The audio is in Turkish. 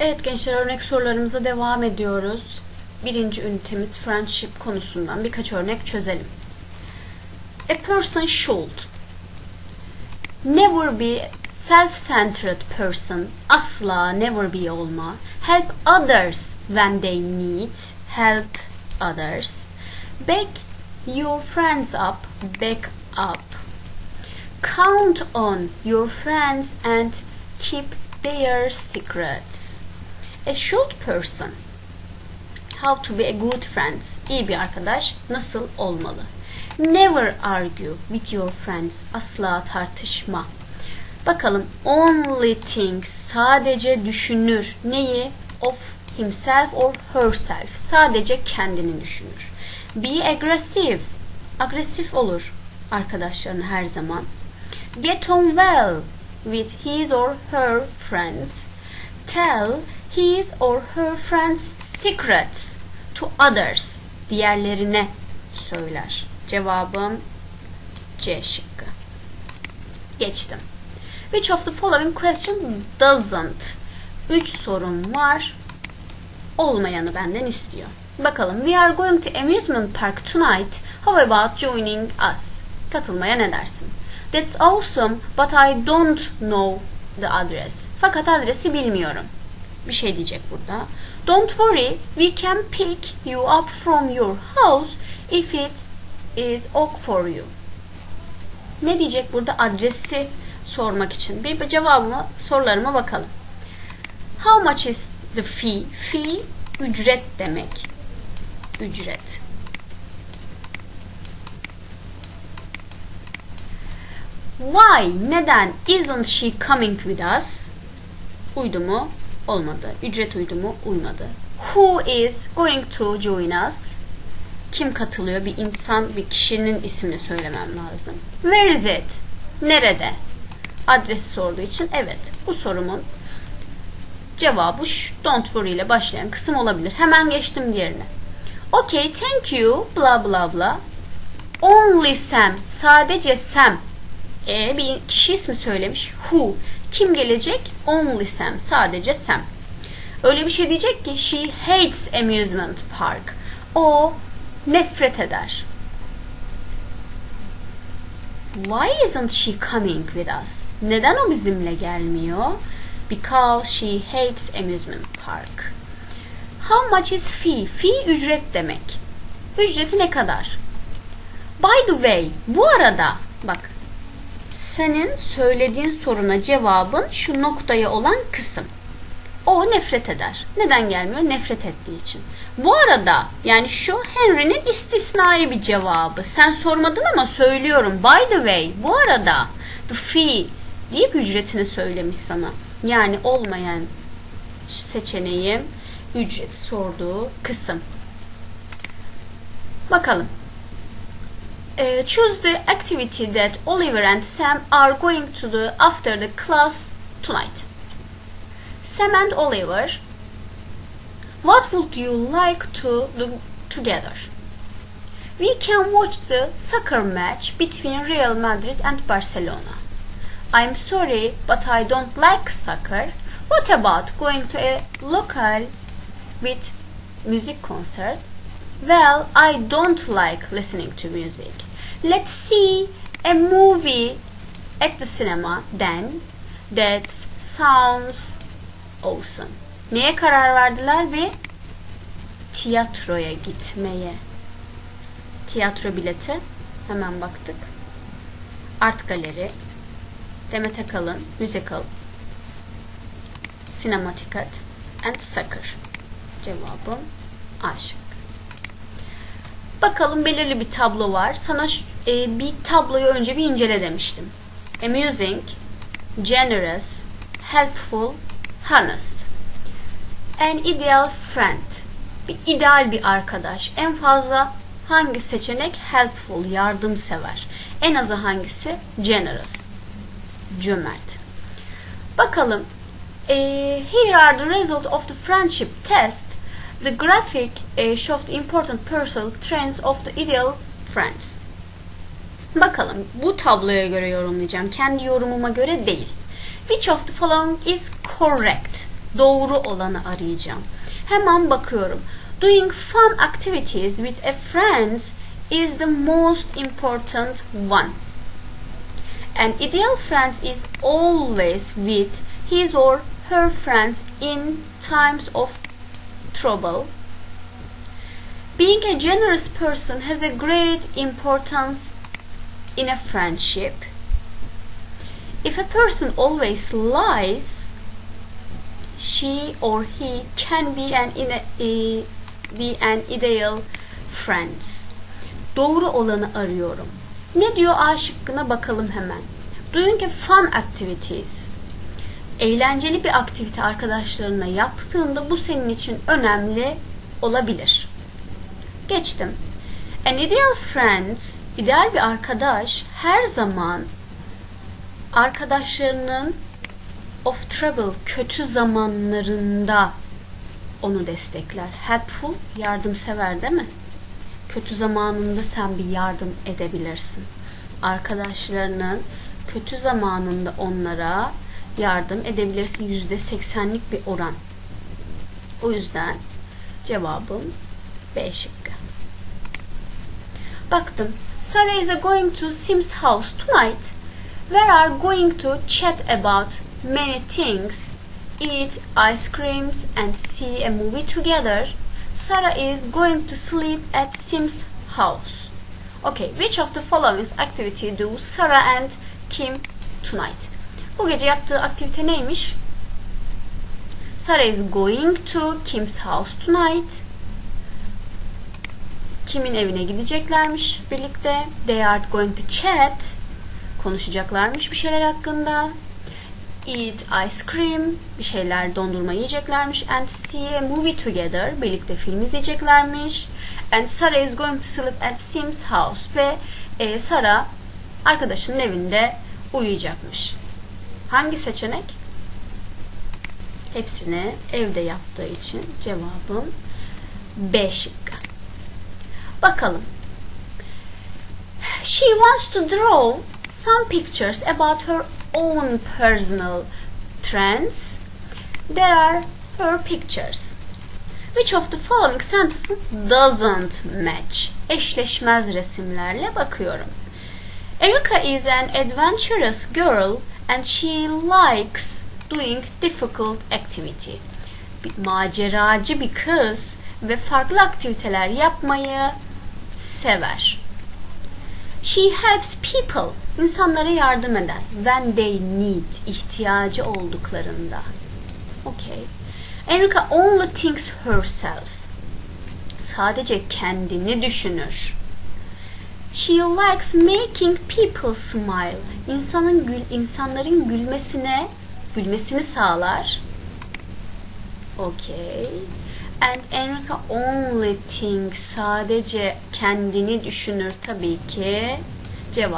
Evet gençler örnek sorularımıza devam ediyoruz. Birinci ünitemiz friendship konusundan birkaç örnek çözelim. A person should never be self-centered person. Asla never be olma. Help others when they need help others. Back your friends up back up. Count on your friends and keep their secrets a should person. How to be a good friend. İyi bir arkadaş nasıl olmalı? Never argue with your friends. Asla tartışma. Bakalım only think. Sadece düşünür. Neyi? Of himself or herself. Sadece kendini düşünür. Be aggressive. Agresif olur arkadaşlarına her zaman. Get on well with his or her friends. Tell his or her friends secrets to others diğerlerine söyler. Cevabım C şıkkı. Geçtim. Which of the following question doesn't? 3 sorum var. Olmayanı benden istiyor. Bakalım. We are going to amusement park tonight. How about joining us? Katılmaya ne dersin? That's awesome, but I don't know the address. Fakat adresi bilmiyorum. Bir şey diyecek burada. Don't worry, we can pick you up from your house if it is ok for you. Ne diyecek burada adresi sormak için? Bir cevabıma, sorularıma bakalım. How much is the fee? Fee ücret demek. Ücret. Why? Neden? Isn't she coming with us? Uydu mu? Olmadı. Ücret uydu mu? Uymadı. Who is going to join us? Kim katılıyor? Bir insan, bir kişinin ismini söylemem lazım. Where is it? Nerede? Adresi sorduğu için evet. Bu sorumun cevabı şu don't worry ile başlayan kısım olabilir. Hemen geçtim diğerine. Okay, thank you. Bla bla bla. Only Sam. Sadece Sam. E, bir kişi ismi söylemiş. Who. Kim gelecek? Only Sam. Sadece Sam. Öyle bir şey diyecek ki she hates amusement park. O nefret eder. Why isn't she coming with us? Neden o bizimle gelmiyor? Because she hates amusement park. How much is fee? Fee ücret demek. Ücreti ne kadar? By the way, bu arada bak senin söylediğin soruna cevabın şu noktaya olan kısım. O nefret eder. Neden gelmiyor? Nefret ettiği için. Bu arada yani şu Henry'nin istisnai bir cevabı. Sen sormadın ama söylüyorum. By the way, bu arada the fee deyip ücretini söylemiş sana. Yani olmayan seçeneğim ücret sorduğu kısım. Bakalım. Uh, choose the activity that Oliver and Sam are going to do after the class tonight. Sam and Oliver, what would you like to do together? We can watch the soccer match between Real Madrid and Barcelona. I'm sorry, but I don't like soccer. What about going to a local with music concert? Well, I don't like listening to music. Let's see a movie at the cinema then. That sounds awesome. Neye karar verdiler? Bir tiyatroya gitmeye. Tiyatro bileti. Hemen baktık. Art Galeri. Demet Akalın. Musical. Cinema Ticket. And Soccer. Cevabım A şıkkı. Bakalım belirli bir tablo var. Sana e, bir tabloyu önce bir incele demiştim. Amusing, generous, helpful, honest. An ideal friend. Bir ideal bir arkadaş. En fazla hangi seçenek? Helpful, yardımsever. En azı hangisi? Generous, cömert. Bakalım. E, here are the results of the friendship test. The graphic uh, shows the important personal traits of the ideal friends. Bakalım bu tabloya göre yorumlayacağım. Kendi yorumuma göre değil. Which of the following is correct? Doğru olanı arayacağım. Hemen bakıyorum. Doing fun activities with a friends is the most important one. An ideal friend is always with his or her friends in times of trouble. Being a generous person has a great importance in a friendship. If a person always lies, she or he can be an e- be an ideal friend. Doğru olanı arıyorum. Ne diyor A şıkkına bakalım hemen. Doing a fun activities. Eğlenceli bir aktivite arkadaşlarına yaptığında bu senin için önemli olabilir. Geçtim. An ideal friends, ideal bir arkadaş her zaman arkadaşlarının of trouble, kötü zamanlarında onu destekler. Helpful, yardımsever değil mi? Kötü zamanında sen bir yardım edebilirsin. Arkadaşlarının kötü zamanında onlara yardım edebilirsin. Yüzde seksenlik bir oran. O yüzden cevabım B şıkkı. Baktım. Sarah is going to Sim's house tonight. We are going to chat about many things, eat ice creams and see a movie together. Sarah is going to sleep at Sim's house. Okay, which of the following activity do Sarah and Kim tonight? Bu gece yaptığı aktivite neymiş? Sarah is going to Kim's house tonight. Kim'in evine gideceklermiş birlikte. They are going to chat. Konuşacaklarmış bir şeyler hakkında. Eat ice cream. Bir şeyler dondurma yiyeceklermiş. And see a movie together. Birlikte film izleyeceklermiş. And Sarah is going to sleep at Sim's house. Ve e, Sarah arkadaşının evinde uyuyacakmış. Hangi seçenek? Hepsini evde yaptığı için cevabım B şıkkı. Bakalım. She wants to draw some pictures about her own personal trends. There are her pictures. Which of the following sentences doesn't match? Eşleşmez resimlerle bakıyorum. Erica is an adventurous girl and she likes doing difficult activity. Bir maceracı bir kız ve farklı aktiviteler yapmayı sever. She helps people. İnsanlara yardım eder. When they need. ihtiyacı olduklarında. Okay. Erica only thinks herself. Sadece kendini düşünür. She likes making people smile. İnsanın gül, insanların gülmesine, gülmesini sağlar. Okay. And Enrica only thinks sadece kendini düşünür tabii ki.